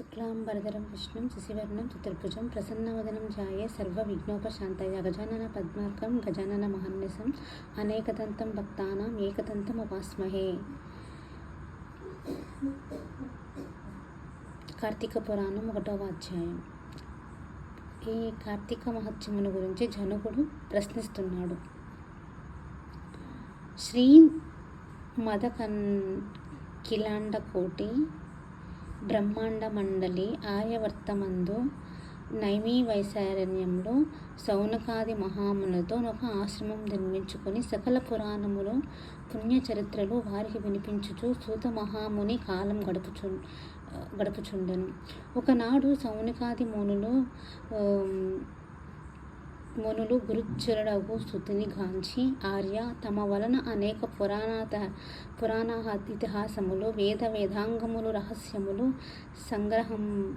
శుక్లాంబరధరం విష్ణుం శశివర్ణం చతుర్భుజం ప్రసన్నవదనం ధ్యాయే సర్వవిఘ్నోపశాంతయ గజానన పద్మార్కం గజానన మహర్నిశం అనేకదంతం భక్తానాం ఏకదంతం ఉపాస్మహే. కార్తీక పురాణం ఒకటవ అధ్యాయం. ఈ కార్తీక మహత్యమును గురించి జనకుడు ప్రశ్నిస్తున్నాడు. శ్రీ మదకన్ కిలాండ కోటి బ్రహ్మాండ మండలి ఆర్యవర్తమందు నైమీ వైశారణ్యంలో సౌనకాది మహాములతో ఒక ఆశ్రమం నిర్మించుకొని సకల పురాణములు పుణ్యచరిత్రలు వారికి వినిపించుచు సూత మహాముని కాలం గడుపుచు గడుపుచుండెను. ఒకనాడు సౌనకాది మునులు మునులు గురుచరుడకు స్థుతిని గాంచి ఆర్య తమ వలన అనేక పురాణ పురాణ ఇతిహాసములు వేద వేదాంగములు రహస్యములు సంగ్రహం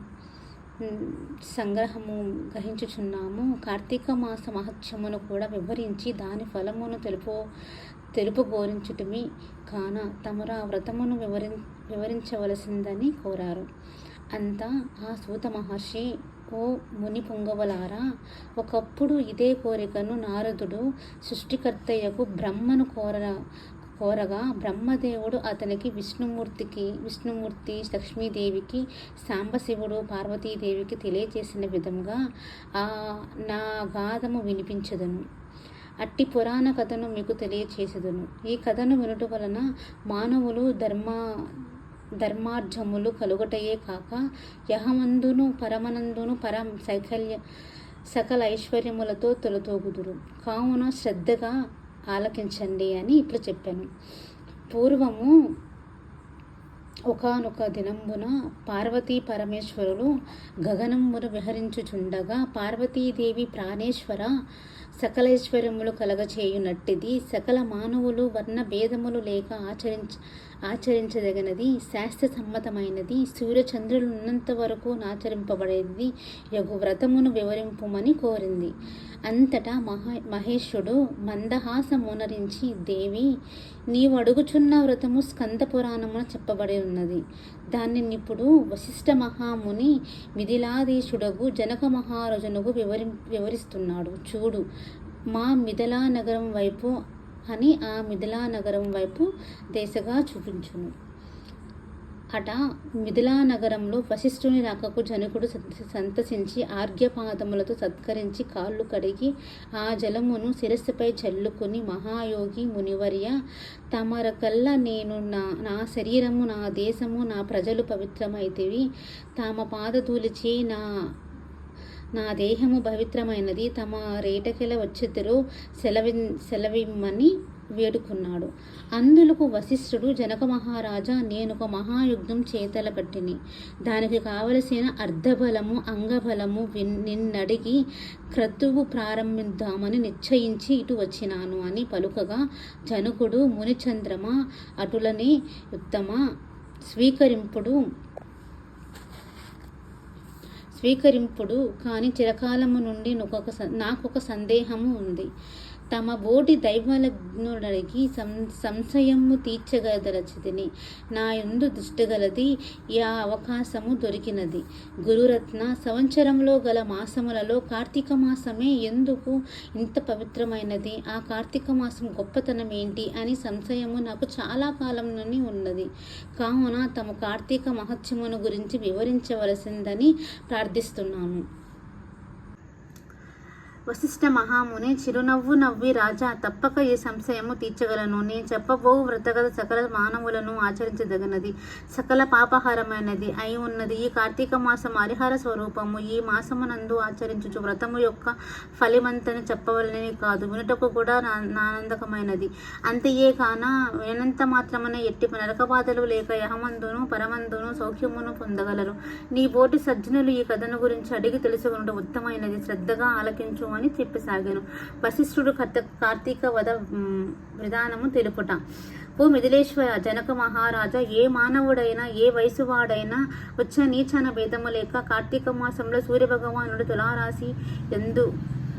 సంగ్రహము గ్రహించుచున్నాము. కార్తీక మాస మహత్యమును కూడా వివరించి దాని ఫలమును తెలుపు తెలుపు తెలుపుగోరించుటమి కాన తమరా వ్రతమును వివరి వివరించవలసిందని కోరారు. అంతా ఆ సూత మహర్షి ఓ ముని పుంగవలారా ఒకప్పుడు ఇదే కోరికను నారదుడు సృష్టికర్తయ్యకు బ్రహ్మను కోర కోరగా బ్రహ్మదేవుడు అతనికి విష్ణుమూర్తికి విష్ణుమూర్తి లక్ష్మీదేవికి సాంబశివుడు పార్వతీదేవికి తెలియజేసిన విధంగా ఆ నా గాథము వినిపించదును. అట్టి పురాణ కథను మీకు తెలియచేసేదును. ఈ కథను వినుట వలన మానవులు ధర్మ ధర్మార్జములు కలుగటయే కాక యహమందును పరమనందును పరం సైకల్య సకల ఐశ్వర్యములతో తొలతోగుదురు. కావున శ్రద్ధగా ఆలకించండి అని ఇట్లా చెప్పాను. పూర్వము ఒకనొక దినంబున పార్వతీ పరమేశ్వరులు గగనమును విహరించుచుండగా పార్వతీదేవి ప్రాణేశ్వర సకలైశ్వర్యములు కలగచేయునట్టిది. సకల మానవులు వర్ణ భేదములు లేక ఆచరించ ఆచరించదగినది. శాస్త్ర సమ్మతమైనది. సూర్యచంద్రులు ఉన్నంత వరకు ఆచరింపబడేది యగు వ్రతమును వివరింపుమని కోరింది. అంతటా మహా మహేశ్వడు మందహాస మందహాసమునరించి దేవి నీవు అడుగుచున్న వ్రతము స్కంద పురాణమున చెప్పబడి ఉన్నది. దాన్ని ఇప్పుడు వశిష్ఠ మహాముని మిథిలాధీశుడగు జనక మహారాజునకు వివరి వివరిస్తున్నాడు. చూడు మా మిథిలా నగరం వైపు అని ఆ మిథిలా నగరం వైపు దేశగా చూపించును. అట మిథిలా నగరంలో వశిష్ఠుని రాకకు జనకుడు సంత- సంతసించి ఆర్ఘ్యపాదములతో సత్కరించి కాళ్ళు కడిగి ఆ జలమును శిరస్సుపై చల్లుకుని మహాయోగి మునివర్య తమరకల్లా నేను నా నా శరీరము నా దేశము నా ప్రజలు పవిత్రమైతివి. తామ పాదధూలిచి నా నా దేహము పవిత్రమైనది. తమ రేటకెల వచ్చెదరో సెలవి సెలవిమ్మని వేడుకున్నాడు. అందులకు వశిష్ఠుడు జనక మహారాజా నేను ఒక మహాయుద్ధం చేతల కట్టిని దానికి కావలసిన అర్ధబలము అంగబలము విన్- నిన్నడిగి క్రతువు ప్రారంభిద్దామని నిశ్చయించి ఇటు వచ్చినాను అని పలుకగా జనకుడు మునిచంద్రమ అటులని ఉత్తమ స్వీకరింపుడు స్వీకరింపుడు కానీ చిరకాలము నుండి నాకొక సందేహము ఉంది. తమ బోటి దైవలగ్నుడడిగి సం సంశయము తీర్చగదలచితిని నా ఎందు దుష్టగలది ఆ అవకాశము దొరికినది. గురురత్న సంవత్సరంలో గల మాసములలో కార్తీక మాసమే ఎందుకు ఇంత పవిత్రమైనది? ఆ కార్తీక మాసం గొప్పతనం ఏంటి అని సంశయము నాకు చాలా కాలం నుండి ఉన్నది. కావున తమ కార్తీక మహత్యమును గురించి వివరించవలసిందని ప్రార్థిస్తున్నాను. వశిష్ఠ మహాముని చిరునవ్వు నవ్వి రాజా తప్పక ఈ సంశయము తీర్చగలను. నేను చెప్పబో వ్రతగత సకల మానవులను ఆచరించదగినది సకల పాపహారమైనది అయి ఉన్నది. ఈ కార్తీక మాసం హరిహర స్వరూపము. ఈ మాసమునందు ఆచరించుచు వ్రతము యొక్క ఫలిమంతని చెప్పవలనని కాదు. వినుటకు కూడా నా- ఆనందకమైనది అంతయే కాన వినంత మాత్రమనే ఎట్టి నరక బాధలు లేక యహమందును పరమందును సౌఖ్యమును పొందగలరు. నీ బోటి సజ్జనులు ఈ కథను గురించి అడిగి తెలుసుకున్నట్టు ఉత్తమైనది శ్రద్ధగా ఆలకించు అని చెప్పసాగాను. వశిష్ఠుడు కర్త కార్తీక వద విధానము తెలుపుట. ఓ మిథిలేశ్వర జనక మహారాజా ఏ మానవుడైనా ఏ వయసువాడైనా ఉచ్చ వచ్చే నీచన భేదము లేక కార్తీక మాసంలో సూర్యభగవానుడు తులారాశి ఎందు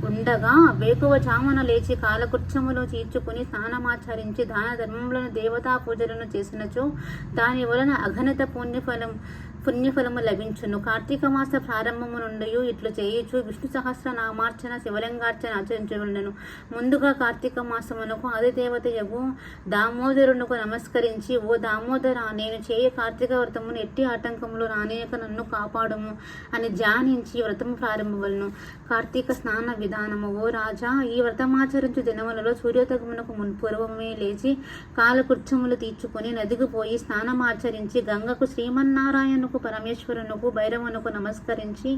ఉండగా వేకువ జామున లేచి కాలకృత్యములు తీర్చుకుని స్నానమాచరించి దాన ధర్మములను దేవతా పూజలను చేసినచో దాని వలన అఘనత పుణ్యఫలం పుణ్యఫలము లభించును. కార్తీక మాస ప్రారంభము నుండి ఇట్లు చేయుచు విష్ణు సహస్ర నామార్చన శివలింగార్చన ఆచరించవలను ముందుగా కార్తీక మాసమునకు ఆదిదేవత యగు దామోదరునకు నమస్కరించి ఓ దామోదర నేను చేయ కార్తీక వ్రతమును ఎట్టి ఆటంకములు రానేయక నన్ను కాపాడము అని ధ్యానించి వ్రతము ప్రారంభవలను. కార్తీక స్నాన విధానము ఓ రాజా ఈ వ్రతమాచరించు దినములలో సూర్యోదయమునకు మున్పూర్వమే లేచి కాలకృత్యములు తీర్చుకొని నదికి పోయి స్నానమాచరించి గంగకు శ్రీమన్నారాయణకు పరమేశ్వరునకు భైరవునకు నమస్కరించి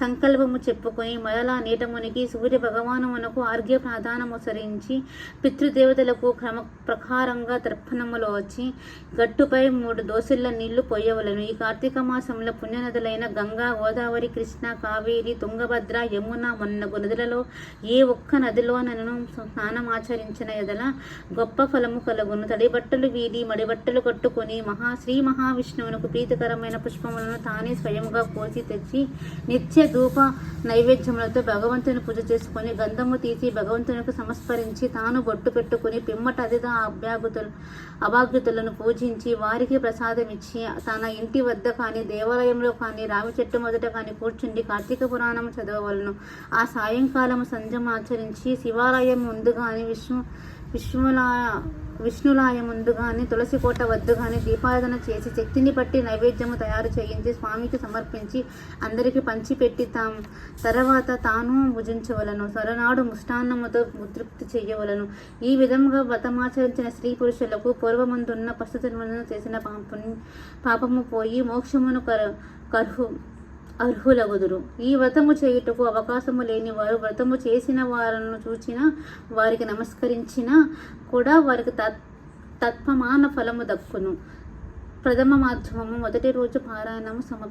సంకల్పము చెప్పుకొని మరలా నీటమునికి సూర్య భగవానమునకు ఆర్ఘ్య ప్రాధానముసరించి పితృదేవతలకు క్రమ ప్రకారంగా తర్పణములో వచ్చి గట్టుపై మూడు దోసిళ్ళ నీళ్ళు పోయవలను. ఈ కార్తీక మాసంలో పుణ్యనదులైన గంగా గోదావరి కృష్ణ కావేరి తుంగభద్ర యమున మొన్నగు నదులలో ఏ ఒక్క నదిలోనను స్నానమాచరించిన ఎదల గొప్ప ఫలము కలుగును. తడిబట్టలు వీడి మడిబట్టలు కట్టుకొని మహా శ్రీ మహావిష్ణువునకు ప్రీతికరమైన పుష్పములను తానే స్వయముగా కోసి తెచ్చి నిత్య ధూప నైవేద్యములతో భగవంతుని పూజ చేసుకొని గంధము తీసి భగవంతునికి సంస్మరించి తాను బొట్టు పెట్టుకుని పిమ్మట అతిథ అభ్యాగుతులు అభాగ్యుతులను పూజించి వారికి ప్రసాదం ఇచ్చి తన ఇంటి వద్ద కానీ దేవాలయంలో కానీ రావి చెట్టు మొదట కానీ కూర్చుండి కార్తీక పురాణం చదవవలను. ఆ సాయంకాలము సంధ్యం ఆచరించి శివాలయం ముందు కానీ విష్ణు విష్ణుల విష్ణులాయ ముందు కానీ తులసి కోట వద్ద కానీ దీపారాధన చేసి శక్తిని బట్టి నైవేద్యము తయారు చేయించి స్వామికి సమర్పించి అందరికీ పంచిపెట్టి తాం తర్వాత తాను భుజించవలను సరనాడు ముష్టాన్నముతో ఉతృప్తి చేయవలను. ఈ విధంగా వ్రతమాచరించిన స్త్రీ పురుషులకు పూర్వమందున్న పశుజన్మలను చేసిన పాపము పోయి మోక్షమును కర కర్హు అర్హులగుదురు. ఈ వ్రతము చేయుటకు అవకాశము లేని వారు వ్రతము చేసిన వారను చూచిన వారికి నమస్కరించినా కూడా వారికి తత్ తత్వమాన ఫలము దక్కును. ప్రథమ మాధ్యమము మొదటి రోజు పారాయణము సమ